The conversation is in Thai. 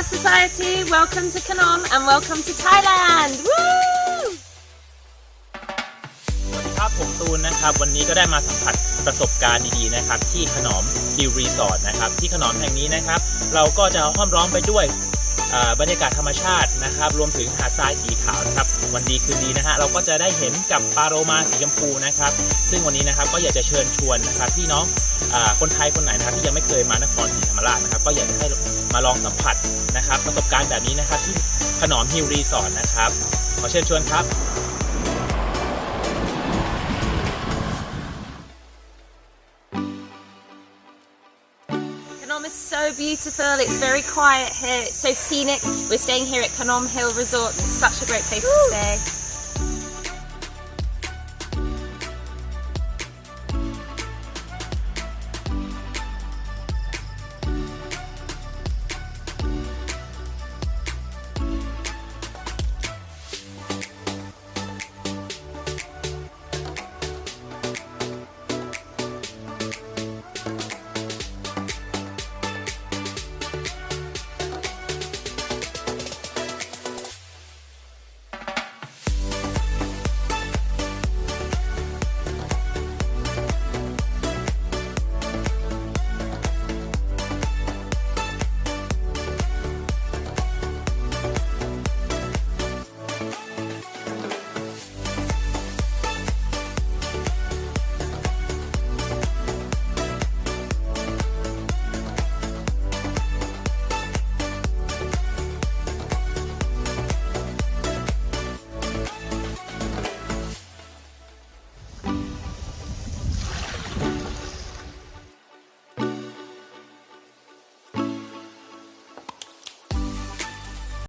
Khmer Society welcome to Kanom and welcome to Thailand Woo สวัสดีครับผมตูนนะครับวันนี้ก็ได้มาสัมผัสประสบการณ์ดีๆนะครับที่ขนอมฮิลรีสอร์ทนะครับที่ขนอมแห่งนี้นะครับ เราก็จะห้อมร้อมไปด้วย บรรยากาศธรรมชาตินะครับ รวมถึงหาดทรายสีขาวนะครับ วันดีคืนดีนะฮะเราก็จะได้เห็นกับปลาโรมาสีชมพูนะครับ ซึ่งวันนี้นะครับก็อยากจะเชิญชวนนะครับพี่น้องอคนไทยคนไหนนะครับที่ยังไม่เคยมานครศรีธรรมราชนะครับ ก็อยากจะให้มาลองสัมผัสนะครับ ประสบการณ์แบบนี้นะครับที่ขนอมฮิลรีสอร์ทนะครับขอเชิญชวนครับ Kanom is so beautiful. It's very quiet here. It's so scenic. We're staying here at Kanom Hill Resort. It's such a great place to stay